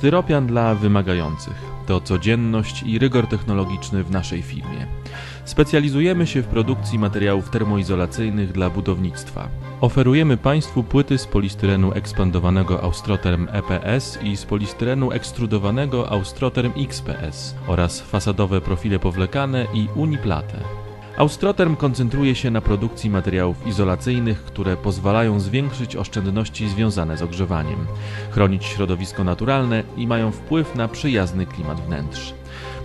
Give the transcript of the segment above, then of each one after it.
Styropian dla wymagających. To codzienność i rygor technologiczny w naszej firmie. Specjalizujemy się w produkcji materiałów termoizolacyjnych dla budownictwa. Oferujemy Państwu płyty z polistyrenu ekspandowanego Austroterm EPS i z polistyrenu ekstrudowanego Austroterm XPS oraz fasadowe profile powlekane i uniplatę. Austroterm koncentruje się na produkcji materiałów izolacyjnych, które pozwalają zwiększyć oszczędności związane z ogrzewaniem, chronić środowisko naturalne i mają wpływ na przyjazny klimat wnętrz.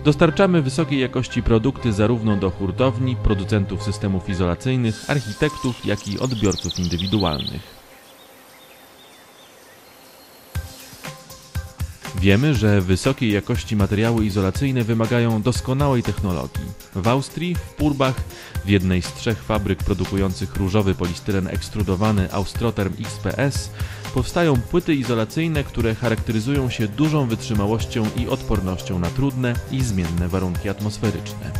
Dostarczamy wysokiej jakości produkty zarówno do hurtowni, producentów systemów izolacyjnych, architektów, jak i odbiorców indywidualnych. Wiemy, że wysokiej jakości materiały izolacyjne wymagają doskonałej technologii. W Austrii, w Purbach, w jednej z trzech fabryk produkujących różowy polistyren ekstrudowany Austroterm XPS, powstają płyty izolacyjne, które charakteryzują się dużą wytrzymałością i odpornością na trudne i zmienne warunki atmosferyczne.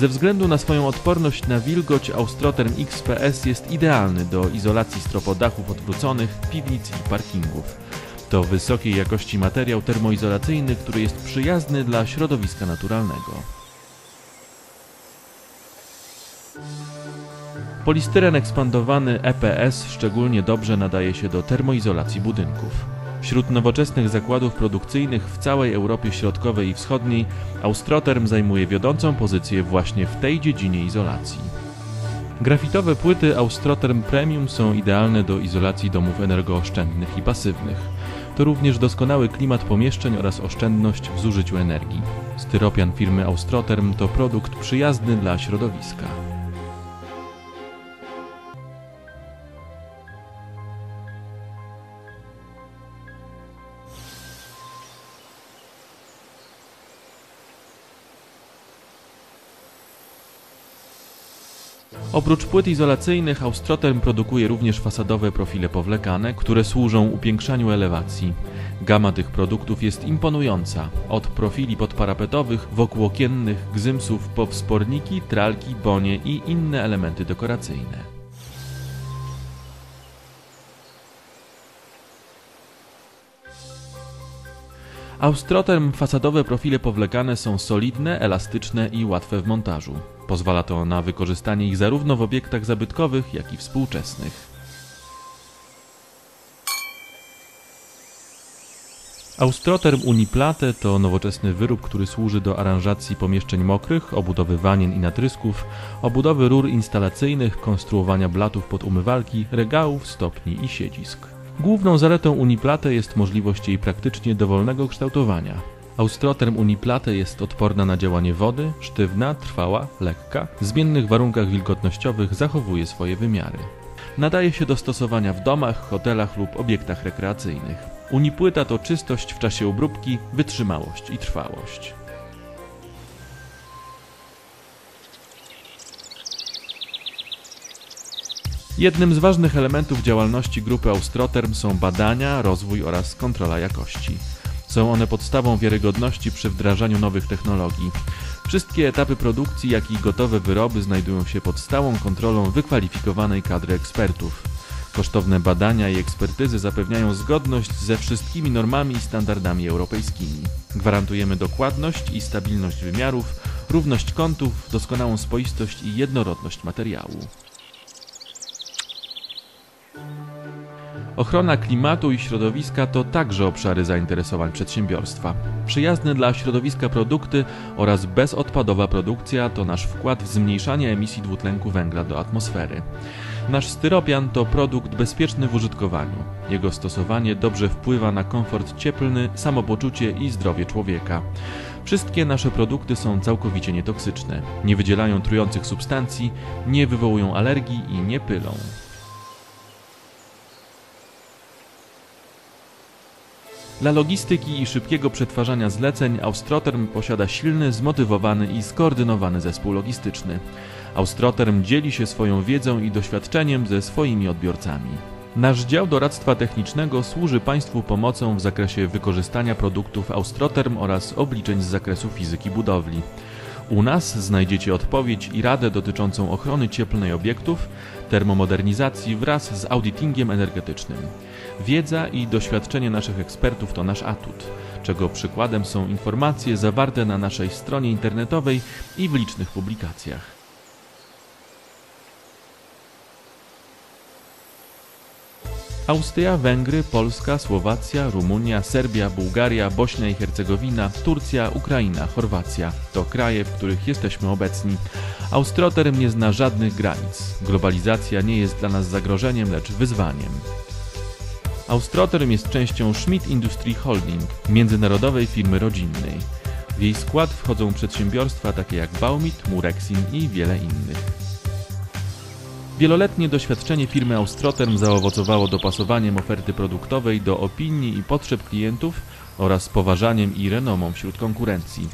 Ze względu na swoją odporność na wilgoć, Austroterm XPS jest idealny do izolacji stropodachów odwróconych, piwnic i parkingów. To wysokiej jakości materiał termoizolacyjny, który jest przyjazny dla środowiska naturalnego. Polistyren ekspandowany EPS szczególnie dobrze nadaje się do termoizolacji budynków. Wśród nowoczesnych zakładów produkcyjnych w całej Europie Środkowej i Wschodniej Austroterm zajmuje wiodącą pozycję właśnie w tej dziedzinie izolacji. Grafitowe płyty Austroterm Premium są idealne do izolacji domów energooszczędnych i pasywnych. To również doskonały klimat pomieszczeń oraz oszczędność w zużyciu energii. Styropian firmy Austroterm to produkt przyjazny dla środowiska. Oprócz płyt izolacyjnych Austroterm produkuje również fasadowe profile powlekane, które służą upiększaniu elewacji. Gama tych produktów jest imponująca. Od profili podparapetowych, wokółokiennych, gzymsów po wsporniki, tralki, bonie i inne elementy dekoracyjne. Austroterm fasadowe profile powlekane są solidne, elastyczne i łatwe w montażu. Pozwala to na wykorzystanie ich zarówno w obiektach zabytkowych, jak i współczesnych. Austroterm Uniplate to nowoczesny wyrób, który służy do aranżacji pomieszczeń mokrych, obudowy wanien i natrysków, obudowy rur instalacyjnych, konstruowania blatów pod umywalki, regałów, stopni i siedzisk. Główną zaletą Uniplate jest możliwość jej praktycznie dowolnego kształtowania. Austroterm Uniplate jest odporna na działanie wody, sztywna, trwała, lekka, w zmiennych warunkach wilgotnościowych zachowuje swoje wymiary. Nadaje się do stosowania w domach, hotelach lub obiektach rekreacyjnych. Unipłyta to czystość w czasie obróbki, wytrzymałość i trwałość. Jednym z ważnych elementów działalności grupy Austroterm są badania, rozwój oraz kontrola jakości. Są one podstawą wiarygodności przy wdrażaniu nowych technologii. Wszystkie etapy produkcji, jak i gotowe wyroby znajdują się pod stałą kontrolą wykwalifikowanej kadry ekspertów. Kosztowne badania i ekspertyzy zapewniają zgodność ze wszystkimi normami i standardami europejskimi. Gwarantujemy dokładność i stabilność wymiarów, równość kątów, doskonałą spoistość i jednorodność materiału. Ochrona klimatu i środowiska to także obszary zainteresowań przedsiębiorstwa. Przyjazne dla środowiska produkty oraz bezodpadowa produkcja to nasz wkład w zmniejszanie emisji dwutlenku węgla do atmosfery. Nasz styropian to produkt bezpieczny w użytkowaniu. Jego stosowanie dobrze wpływa na komfort cieplny, samopoczucie i zdrowie człowieka. Wszystkie nasze produkty są całkowicie nietoksyczne, nie wydzielają trujących substancji, nie wywołują alergii i nie pylą. Dla logistyki i szybkiego przetwarzania zleceń Austroterm posiada silny, zmotywowany i skoordynowany zespół logistyczny. Austroterm dzieli się swoją wiedzą i doświadczeniem ze swoimi odbiorcami. Nasz dział doradztwa technicznego służy Państwu pomocą w zakresie wykorzystania produktów Austroterm oraz obliczeń z zakresu fizyki budowli. U nas znajdziecie odpowiedź i radę dotyczącą ochrony cieplnej obiektów, termomodernizacji wraz z auditingiem energetycznym. Wiedza i doświadczenie naszych ekspertów to nasz atut, czego przykładem są informacje zawarte na naszej stronie internetowej i w licznych publikacjach. Austria, Węgry, Polska, Słowacja, Rumunia, Serbia, Bułgaria, Bośnia i Hercegowina, Turcja, Ukraina, Chorwacja to kraje, w których jesteśmy obecni. Austroterm nie zna żadnych granic. Globalizacja nie jest dla nas zagrożeniem, lecz wyzwaniem. Austroterm jest częścią Schmidt Industrie Holding, międzynarodowej firmy rodzinnej. W jej skład wchodzą przedsiębiorstwa takie jak Baumit, Murexin i wiele innych. Wieloletnie doświadczenie firmy Austroterm zaowocowało dopasowaniem oferty produktowej do opinii i potrzeb klientów oraz poważaniem i renomą wśród konkurencji.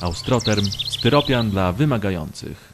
Austroterm styropian dla wymagających.